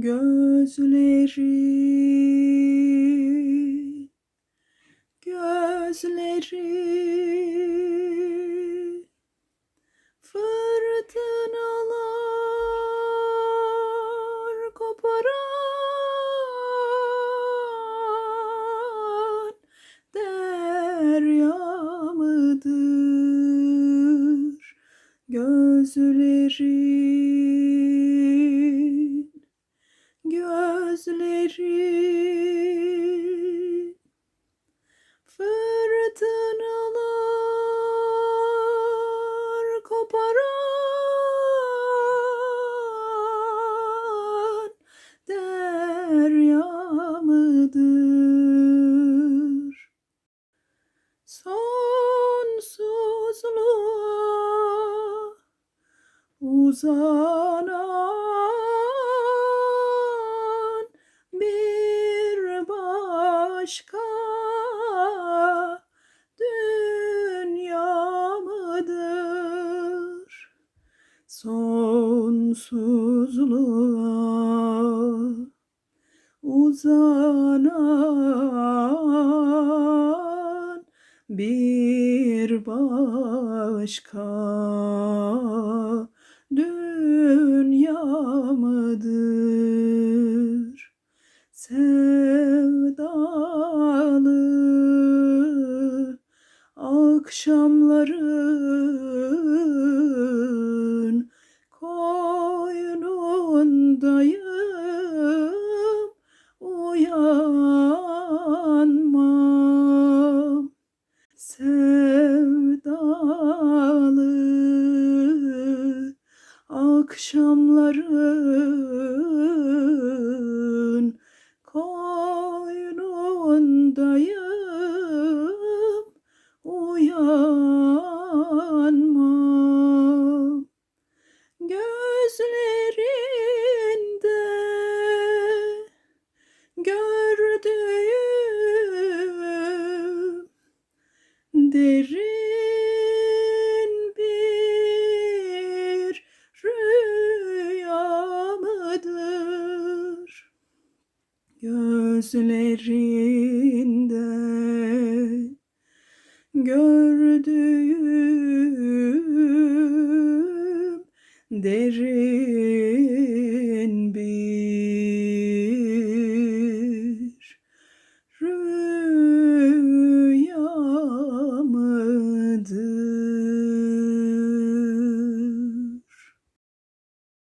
Gözleri, gözleri. Fırtınalar koparan derya mıdır gözlerin fırtınalar koparan derya mıdır? Sonsuzluğa uzanan Sonsuzluğa uzanan bir başka dünya mıdır? Sevdalı akşamların sevdalı. Akşamların koynundayım. Uyanmam gözlerinde gördüğüm derin bir rüya mıdır? Gözlerinde gördüğüm derin